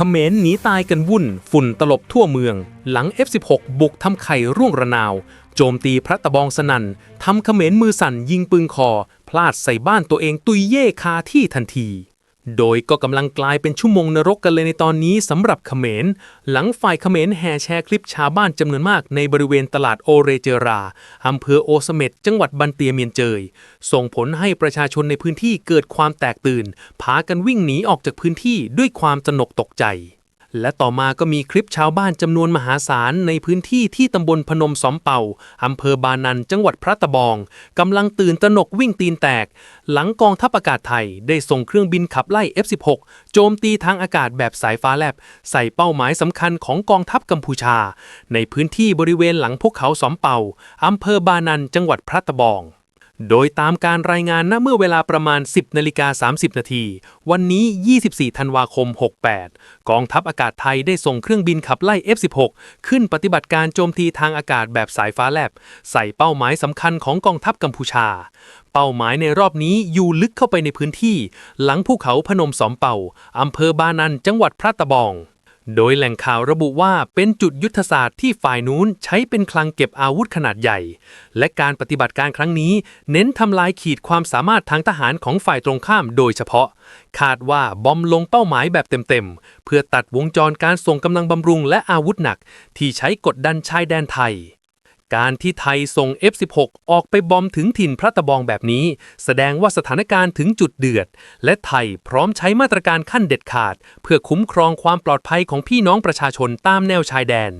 เขมรหนีตายกันวุ่น ฝุ่นตลบทั่วเมือง หลัง F16 บุกทำไข่ร่วงระนาว โจมตีพระตะบองสนันทำเขมรมือสั่นยิงปืนคอ พลาดใส่บ้านตัวเองตุยเย่คาที่ทันที โดยก็กำลังกลายเป็นชั่วโมงนรกกันเลยในตอนนี้สำหรับเขมร หลังฝ่ายเขมรแห่แชร์คลิปชาวบ้านจำนวนมากในบริเวณตลาดโอเรเจราอำเภอโอสเม็ดจังหวัดบันเตียเมียนเจย ส่งผลให้ประชาชนในพื้นที่เกิดความแตกตื่น พากันวิ่งหนีออกจากพื้นที่ด้วยความตนกตกใจ และต่อมาก็มีคลิปชาวบ้านจำนวนมหาศาลในพื้นที่ที่ตำบลพนมสอมเป่าอำเภอบานันจังหวัดพระตะบองกำลังตื่นตระหนกวิ่งตีนแตก หลังกองทัพอากาศไทย ได้ส่งเครื่องบินขับไล่ F16 โจมตีทางอากาศแบบสายฟ้าแลบ ใส่เป้าหมายสำคัญของกองทัพกัมพูชา ในพื้นที่บริเวณหลังภูเขาสอมเป่าอำเภอบานันจังหวัดพระตะบอง โดยตามการรายงานณเมื่อเวลาประมาณ 10นาฬิกา30 นาที วันนี้ 24 ธันวาคม 68 กองทัพอากาศไทยได้ส่งเครื่องบินขับไล่ F16 ขึ้นปฏิบัติการโจมตีทางอากาศแบบสายฟ้าแลบ ใส่เป้าหมายสำคัญของกองทัพกัมพูชา เป้าหมายในรอบนี้อยู่ลึกเข้าไปในพื้นที่ หลังภูเขาพนมสอมเป่าอำเภอบานันจังหวัดพระตะบอง โดยแหล่งข่าวระบุว่าเป็นจุดยุทธศาสตร์ที่ฝ่ายนู้นใช้เป็นคลังเก็บอาวุธขนาดใหญ่ และการปฏิบัติการครั้งนี้ เน้นทำลายขีดความสามารถทางทหารของฝ่ายตรงข้ามโดยเฉพาะ คาดว่าบอมลงเป้าหมายแบบเต็มๆ เพื่อตัดวงจรการส่งกำลังบำรุงและอาวุธหนัก ที่ใช้กดดันชายแดนไทย การที่ไทยส่ง F16 ออกไปบอมถึงถิ่นพระตะบองแบบนี้ แสดงว่าสถานการณ์ถึงจุดเดือด และไทยพร้อมใช้มาตรการขั้นเด็ดขาด เพื่อคุ้มครองความปลอดภัยของพี่น้องประชาชนตามแนวชายแดน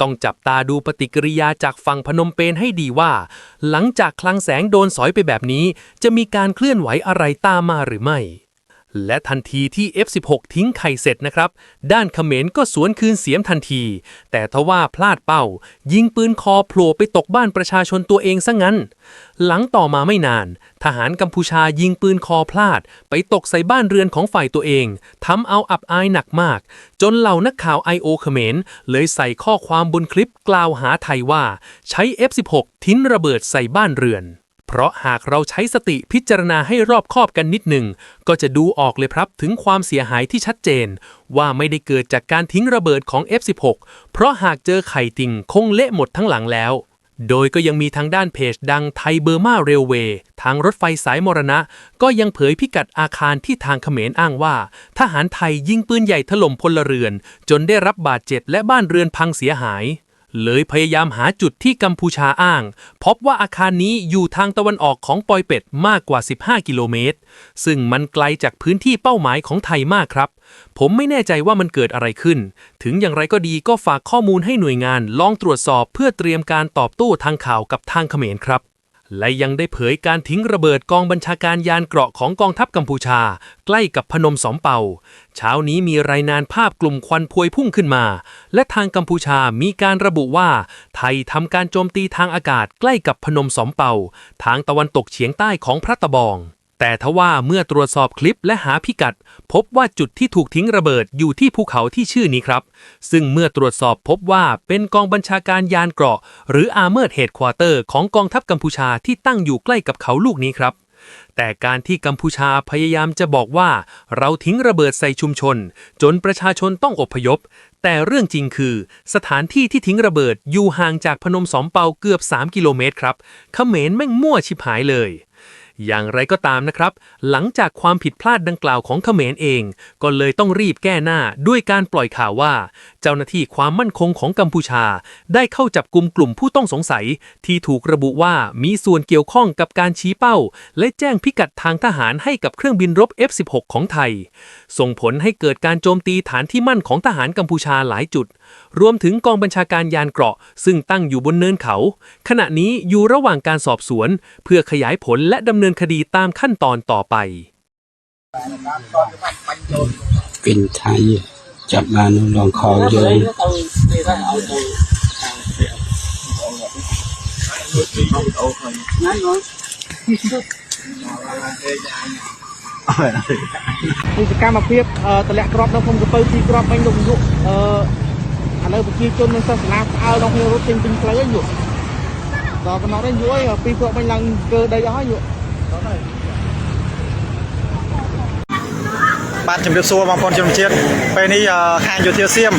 ต้องจับตาดูปฏิกิริยาจากฝั่งพนมเปญให้ดีว่า หลังจากคลังแสงโดนสอยไปแบบนี้ จะมีการเคลื่อนไหวอะไรตามมาหรือไม่ และทันทีที่ F16 ทิ้งไข่เสร็จนะครับ ด้านเขมรก็สวนคืนเสียมทันที แต่ทว่าพลาดเป้า ยิงปืนคอโผล่ไปตกบ้านประชาชนตัวเองซะงั้น หลังต่อมาไม่นาน ทหารกัมพูชายิงปืนคอพลาด ไปตกใส่บ้านเรือนของฝ่ายตัวเองทำเอาอับอายหนักมาก จนเหล่านักข่าว I.O. เขมรเลยใส่ข้อความบนคลิปกล่าวหาไทยว่า ใช้ F16 ทิ้นระเบิดใส่บ้านเรือน เพราะหากเราใช้สติพิจารณาให้รอบคอบกันนิดหนึ่ง ก็จะดูออกเลยครับถึงความเสียหายที่ชัดเจน ว่าไม่ได้เกิดจากการทิ้งระเบิดของ F16 เพราะหากเจอไข่ติ่งคงเละหมดทั้งหลังแล้ว โดยก็ยังมีทางด้านเพจดังไทยเบอร์มาเรลเวย์ทางรถไฟสายมรณะ ก็ยังเผยพิกัดอาคารที่ทางเขมรอ้างว่า ทหารไทยยิงปืนใหญ่ถล่มพลเรือน จนได้รับบาดเจ็บและบ้านเรือนพังเสียหาย เลยพยายามหาจุดที่กัมพูชาอ้าง พบว่าอาคารนี้อยู่ทางตะวันออกของปอยเป็ดมากกว่า 15 กิโลเมตร ซึ่งมันไกลจากพื้นที่เป้าหมายของไทยมากครับ ผมไม่แน่ใจว่ามันเกิดอะไรขึ้น ถึงอย่างไรก็ดีก็ฝากข้อมูลให้หน่วยงาน ลองตรวจสอบเพื่อเตรียมการตอบโต้ทางข่าวกับทางเขมรครับ และยังได้เผยการทิ้งระเบิดกองบัญชาการยานเกราะของกองทัพกัมพูชา ใกล้กับพนมสอมเปา เช้านี้มีรายงานภาพกลุ่มควันพวยพุ่งขึ้นมา และทางกัมพูชามีการระบุว่า ไทยทำการโจมตีทางอากาศใกล้กับพนมสอมเปา ทางตะวันตกเฉียงใต้ของพระตะบอง แต่ทว่าเมื่อตรวจสอบคลิปและหาพิกัด พบว่าจุดที่ถูกทิ้งระเบิดอยู่ที่ภูเขาที่ชื่อนี้ครับ ซึ่งเมื่อตรวจสอบพบว่าเป็นกองบัญชาการยานเกราะ หรือ Armored Headquarter ของกองทัพกัมพูชาที่ตั้งอยู่ใกล้กับเขาลูกนี้ครับ แต่การที่กัมพูชาพยายามจะบอกว่า เราทิ้งระเบิดใส่ชุมชน จนประชาชนต้องอพยพ แต่เรื่องจริงคือ สถานที่ที่ทิ้งระเบิดอยู่ห่างจากพนมสอมเปาเกือบ 3 กิโลเมตรครับเขมรแม่งมั่วชิบหายเลย อย่างไรก็ตามนะครับ หลังจากความผิดพลาดดังกล่าวของเขมรเอง ก็เลยต้องรีบแก้หน้าด้วยการปล่อยข่าวว่า เจ้าหน้าที่ความมั่นคงของกัมพูชา ได้เข้าจับกลุ่มกลุ่มผู้ต้องสงสัย ที่ถูกระบุว่ามีส่วนเกี่ยวข้องกับการชี้เป้า และแจ้งพิกัดทางทหารให้กับเครื่องบินรบ F16 ของไทย ส่งผลให้เกิดการโจมตีฐานที่มั่นของทหารกัมพูชาหลายจุด รวมถึงกองบัญชาการยานเกราะ ซึ่งตั้งอยู่บนเนินเขา ขณะนี้อยู่ระหว่างการสอบสวน เพื่อขยายผลและดำเนิคดีตามขั้นตอนต่อไป เป็นไทยจับมานุลองคอเยอะ នេះសកម្មភាពអឺតម្លាក់ក្របនៅក្នុងកពៅពីរក្របមិញលោកយុអឺឥឡូវប្រជាជននិងសាសនាស្អើក្នុងគ្នារត់ចេញពេញផ្លូវហើយយុដល់កំណត់ហើយយុអើយពីរក្របមិញឡើងកើដីអស់ហើយយុ បាទជំរាបសួរបងប្អូនជនជាតិពេលនេះអឺខាងយោធាសៀម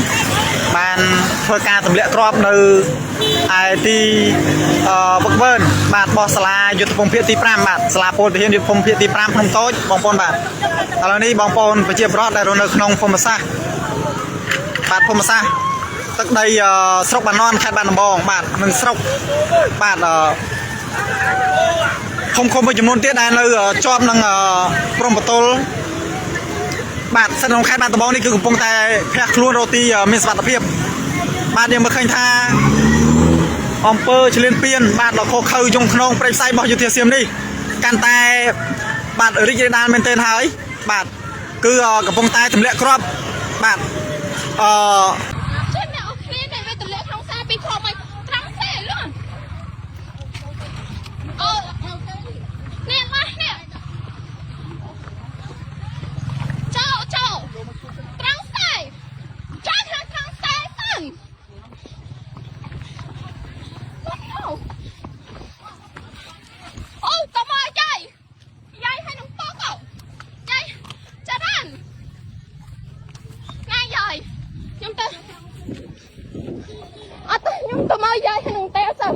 បានធ្វើការទម្លាក់គ្រាប់នៅឯទីអឺវឹកវើនបាទបោះសាលាយុទ្ធភូមិភាគទី5បាទសាលាពលទាហានយុទ្ធភូមិភាគទី5ភ្នំតូចបងប្អូនបាទឥឡូវនេះបងប្អូនប្រជាពលរដ្ឋដែលរស់នៅក្នុងភូមិសាស្ត្របាទភូមិសាស្ត្រទឹកដីអឺស្រុកបាណន់ខេត្តបាត់ដំបងបាទនិងស្រុកបាទ អឺឃុំឃុំមួយចំនួនទៀតដែលនៅជាប់នឹងព្រំបតុលបាទស្ថិតក្នុងខេត្តបាត់ដំបងនេះគឺកំពុងតែភះខ្លួនរកទីមានសុវត្ថិភាពបាទយើងមើលឃើញថាអំពើឆ្លៀនពៀនបាទលោកខុសខើយងក្នុងព្រៃផ្សៃរបស់យុធាសៀមនេះកាន់តែបាទរីករាលដាលមែនទែនហើយបាទគឺកំពុងតែទម្លាក់គ្រាប់បាទអឺ ខ្ញុំទៅមកយាយក្នុងតែសិ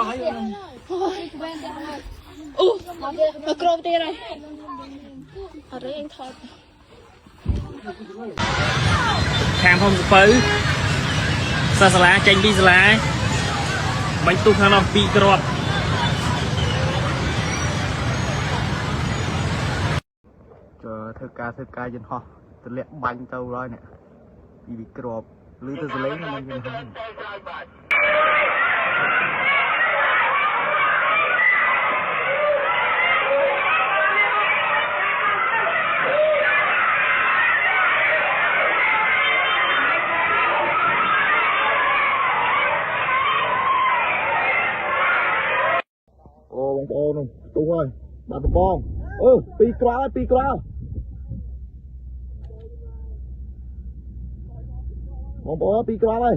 ស់ហើយអូមកគ្រាប់ទៀតហើយអរេអញថតខាងភូមិសពៅសាសាលាចេញពីសាលាបាញ់ទុះខាងនោះពីរគ្រាប់ chờ ធ្វើការធ្វើការយន្តហោះទម្លាក់បាញ់ទៅហើយនេះពីវិក្របឬទៅសលេងនៅយន្តហោះ បងប្អូនទុះហើយបាត់ដំបងអឺពីរក្រោយពីរក្រោយបងប្អូនពីរក្រោយហើយ